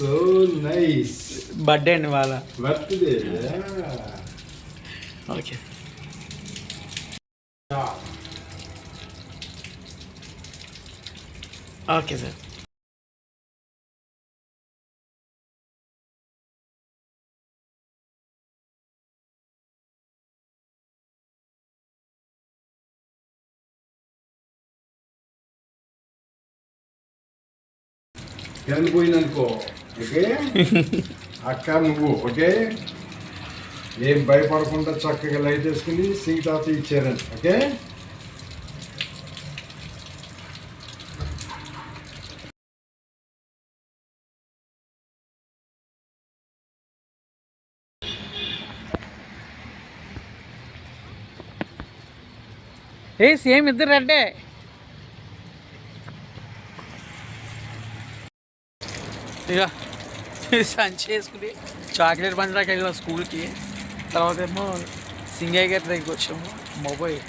So nice birthday అండి వాళ్ళ birthday okay okay sir current పోయిందనుకో okay? అక్క నువ్వు ఓకే? ఏం భయపడకుండా చక్కగా లైట్ వేసుకుని సింక్ తాత ఇచ్చారని ఓకే? ఏ సేమ్ ఇద్దరు అంటే ఇక సంచి వేసుకుని చాక్లెట్ పంచడానికి వెళ్ళాం స్కూల్కి. తర్వాత ఏమో సింగయ్య గారి దగ్గరికి వచ్చాము. మొబైల్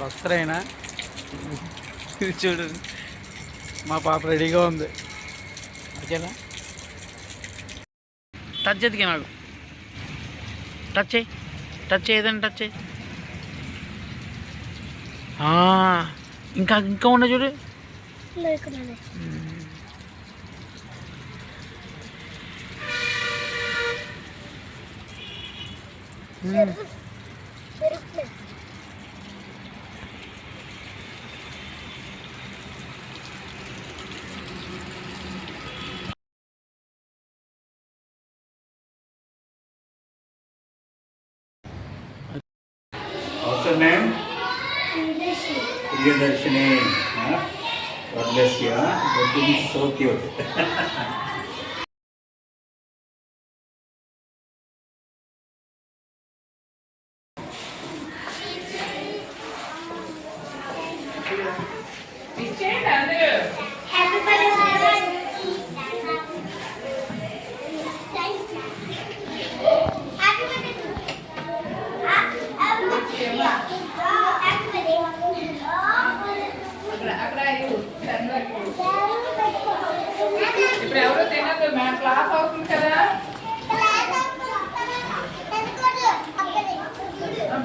వస్తారైనా చూడండి మా పాప రెడీగా ఉంది. ఓకేనా? టచ్ ఎదిగా నాకు టచ్ చేయి. టచ్ చేయదండి టచ్ చేయి. ఆ, ఇంకా ఇంకా ఉన్న చూడు. What's your name? Priyadarshini. Huh? God bless you. Huh? That is so cute. Happy ఇప్పుడు ఎవరు తినదు మా క్లాస్ అవుతుంది కదా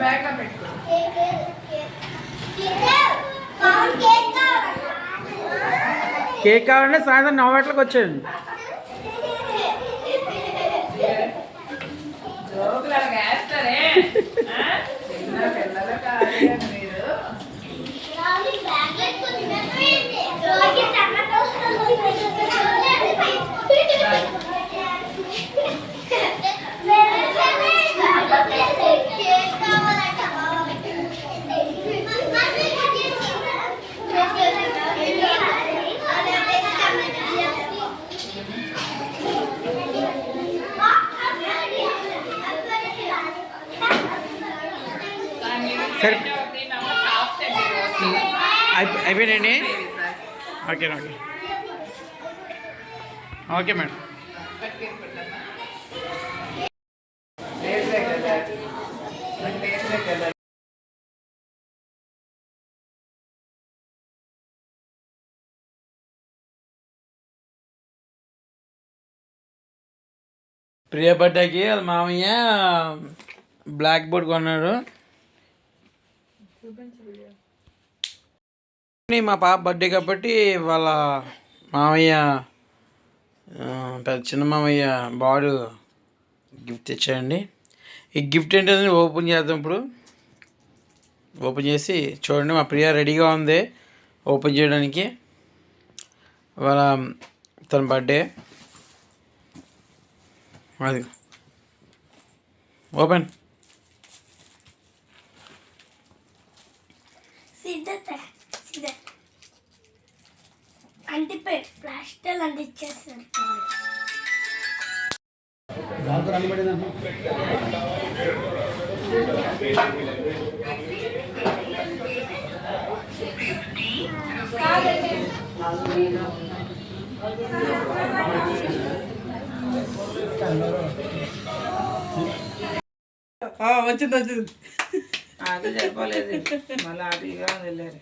బ్యాగ్ లో పెట్టుకో Cake కావాలంటే సాయంత్రం నవ్వట్లకు వచ్చేయండి. జోకులు వేస్తారే? సరే. అయిపోయినాయండి? Okay okay. Okay madam. వేసే కదా వేసే కదా ప్రియ బర్త్డేకి వాళ్ళ మామయ్య బ్లాక్ బోర్డ్ కొన్నాడు. మా పాప బర్త్డే కాబట్టి వాళ్ళ మామయ్య పెద్ద చిన్న మామయ్య బాడు గిఫ్ట్ ఇచ్చాడండి ఈ గిఫ్ట్ ఏంటంటే ఓపెన్ చేద్దాం ఇప్పుడు. ఓపెన్ చేసి చూడండి మా ప్రియ రెడీగా ఉంది ఓపెన్ చేయడానికి. వాళ్ళ తన బర్త్డే. అది ఓపెన్. అంటే ప్లాస్టర్ అంటించేస్తారు వచ్చింది వచ్చింది. అది చెప్పలేదు. మళ్ళీ అదిగా వెళ్ళారు.